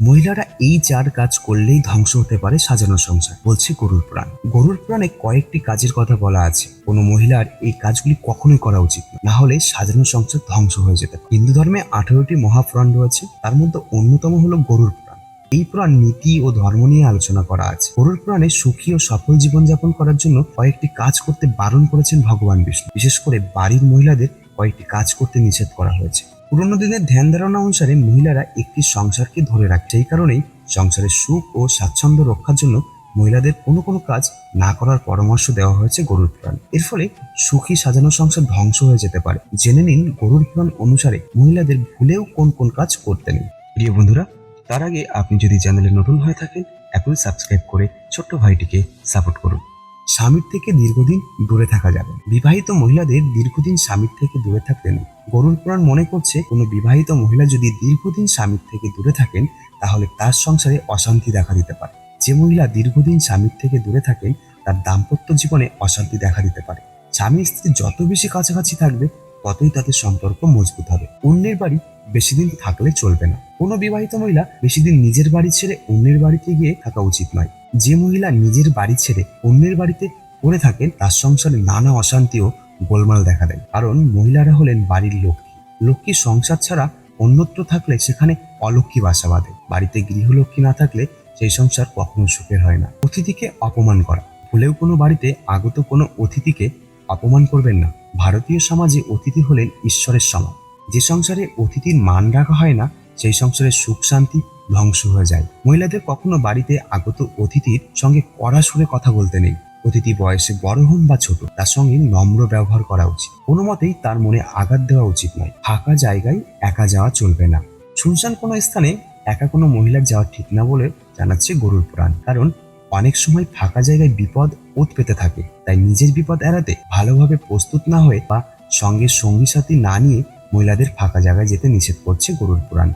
মহিলারা এই চার কাজ করলেই ধ্বংস হতে পারে সাজানো সংসার, বলছে গরুর প্রাণ। গরুর প্রাণে কয়েকটি কাজের কথা বলা আছে। কোনো মহিলার এই কাজগুলি কখনোই করা উচিত না। হলে সাজানো সংসার ধ্বংস হয়ে যেতে পারে। হিন্দু ধর্মে আঠারোটি মহাপুরাণ রয়েছে, তার মধ্যে অন্যতম হলো গরুর পুরাণ। এই পুরাণ নীতি ও ধর্ম নিয়ে আলোচনা করা আছে। গরুর পুরাণে সুখী ও সফল জীবনযাপন করার জন্য কয়েকটি কাজ করতে বারণ করেছেন ভগবান বিষ্ণু। বিশেষ করে বাড়ির মহিলাদের কয়েকটি কাজ করতে নিষেধ করা হয়েছে। পুরোনো দিনের ধ্যান ধারণা অনুসারে মহিলারা একটি সংসারকে ধরে রাখছে। এই কারণেই সংসারের সুখ ও স্বাচ্ছন্দ্য রক্ষার জন্য মহিলাদের কোনো কোনো কাজ না করার পরামর্শ দেওয়া হয়েছে গরুর পুরাণ। এর ফলে সুখী সাজানো সংসার ধ্বংস হয়ে যেতে পারে। জেনে নিন গরুর পুরাণ অনুসারে মহিলাদের ভুলেও কোন কোন কাজ করতে নেই। প্রিয় বন্ধুরা, তার আগে আপনি যদি চ্যানেলে নতুন হয়ে থাকেন এখন সাবস্ক্রাইব করে ছোট্ট ভাইটিকে সাপোর্ট করুন। স্বামীর থেকে দীর্ঘদিন দূরে থাকা যাবে বিবাহিত মহিলাদের দীর্ঘদিন স্বামীর থেকে দূরে থাকতে নেই। গরুর পুরাণ মনে করছে, কোনো বিবাহিত মহিলা যদি দীর্ঘদিন স্বামীর থেকে দূরে থাকেন, তাহলে তার সংসারে অশান্তি দেখা দিতে পারে। যে মহিলা দীর্ঘদিন স্বামীর থেকে দূরে থাকেন, তার দাম্পত্য জীবনে অশান্তি দেখা দিতে পারে। স্বামী স্ত্রী যত বেশি কাছাকাছি থাকবে, ততই তাদের সম্পর্ক মজবুত হবে। অন্যের বাড়ি বেশি দিন থাকলে চলবে না। কোনো বিবাহিত মহিলা বেশি দিন নিজের বাড়ি ছেড়ে অন্যের বাড়িতে গিয়ে থাকা উচিত নয়। যে মহিলা নিজের বাড়ি ছেড়ে অন্যের বাড়িতে পড়ে থাকেন, তার সংসারে নানা অশান্তি ও গোলমাল দেখা দেয় কারণ মহিলারা হলেন বাড়ির লক্ষ্মী। লক্ষ্মী সংসার ছাড়া অন্যত্র থাকলে সেখানে অলক্ষ্মী বাসা বাঁধে। বাড়িতে গৃহলক্ষ্মী না থাকলে সেই সংসার কখনো সুখের হয় না। অতিথিকে অপমান করা। ভুলেও কোনো বাড়িতে আগত কোনো অতিথিকে অপমান করবেন না। ভারতীয় সমাজে অতিথি হলেন ঈশ্বরের সমান। যে সংসারে অতিথির মান রাখা হয় না, সেই সংসারে সুখ শান্তি ধ্বংস হয়ে যায়। মহিলাদের কখনো বাড়িতে আগত অতিথির সঙ্গে কড়া সুরে কথা বলতে নেই। অতিথি বয়সে বড় হন বা ছোট, তার সঙ্গে নম্র ব্যবহার করা উচিত। কোনো মতেই তার মনে আঘাত দেওয়া উচিত নয়। ফাঁকা জায়গায় একা যাওয়া চলবে না। শুনশান কোনো স্থানে একা কোনো মহিলার যাওয়া ঠিক না বলে জানাচ্ছে গরুর পুরাণ। কারণ অনেক সময় ফাঁকা জায়গায় বিপদ ওত পেতে থাকে। তাই নিজের বিপদ এড়াতে ভালোভাবে প্রস্তুত না হয়ে বা সঙ্গে সঙ্গী সাথী না নিয়ে মহিলাদের ফাঁকা জায়গায় যেতে নিষেধ করছে গরুর পুরাণ।